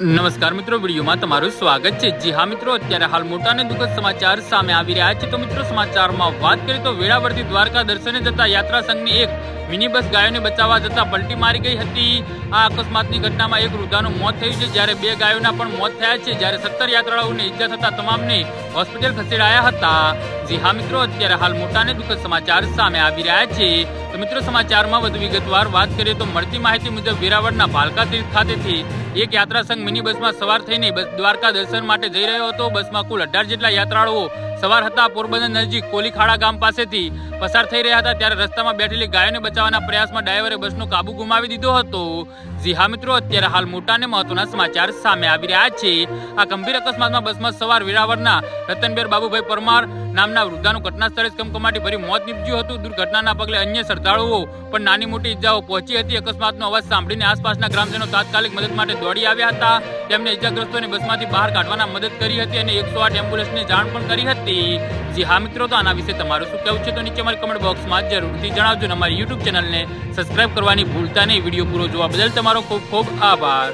નમસ્કાર મિત્રો, વિડીયોમાં તમારું સ્વાગત છે. જી હા મિત્રો, અત્યારે હાલ મોટા અને દુઃખદ સમાચાર સામે આવી રહ્યા છે. તો મિત્રો, સમાચારમાં વાત કરીએ તો વેળાવળથી દ્વારકા દર્શને જતા યાત્રા સંઘની એક મિની બસ ગાયોને બચાવવા જતા પલટી મારી ગઈ હતી. આ અકસ્માતની ઘટનામાં એક વૃદ્ધાનું મોત થયું છે. જ્યારે બે ગાયોના પણ મોત થયા છે. જ્યારે સત્તર યાત્રાળુઓને ઈજા થતા તમામને હોસ્પિટલ ખસેડાયા હતા. જી હા મિત્રો, અત્યારે હાલ મોટા ને દુઃખદ સમાચાર સામે આવી રહ્યા છે. તો મિત્રો, સમાચારમાં વધુ વિગતવાર વાત કરીએ તો મળતી માહિતી મુજબ વેરાવળના ભાલકા તીર્થ ખાતેથી એક યાત્રા સંઘ મિની બસમાં સવાર થઈને બસ દ્વારકા દર્શન માટે જઈ રહ્યો હતો. બસમાં કુલ અઢાર જેટલા યાત્રાળુઓ સવાર હતા, પોરબંદર નજીક કોલીખાડા ગામ પાસેથી પસાર થઈ રહ્યા હતા, ત્યારે રસ્તામાં બેઠેલી ગાયોને બચાવવાના પ્રયાસમાં ડ્રાઈવરે બસનો કાબુ ગુમાવી દીધો હતો. જી હા મિત્રો, અત્યારે હાલ મોટા અને મહત્વના સમાચાર સામે આવી રહ્યા છે. આ ગંભીર અકસ્માતમાં બસમાં સવાર વેરાવળના રતનબેર બાબુભાઈ પરમાર નામના વૃદ્ધાનું ઘટના સ્થળે જ કમકમાટી ભરી મોત નીપજ્યું હતું. દુર્ઘટનાના પગલે અન્ય શ્રદ્ધાળુઓ પણ નાની મોટી ઈજાઓ પહોંચી હતી. અકસ્માતનો અવાજ સાંભળીને આસપાસના ગ્રામજનો તાત્કાલિક મદદ માટે દોડી આવ્યા હતા. તેમને ઈજાગ્રસ્તોને બસમાંથી બહાર કાઢવાના મદદ કરી હતી અને એકસો આઠ એમ્બ્યુલન્સને જાણ પણ કરી હતી. જી. હા મિત્રો, તો આના વિશે તમારું શું કહેવું છે તો નીચે અમારી કમેન્ટ બોક્સમાં જરૂરથી જણાવજો અને અમારી યુટ્યુબ ચેનલને સબસ્ક્રાઈબ કરવાની ભૂલતા નહીં. વીડિયો પૂરો જોવા બદલ તમારો ખૂબ ખૂબ આભાર.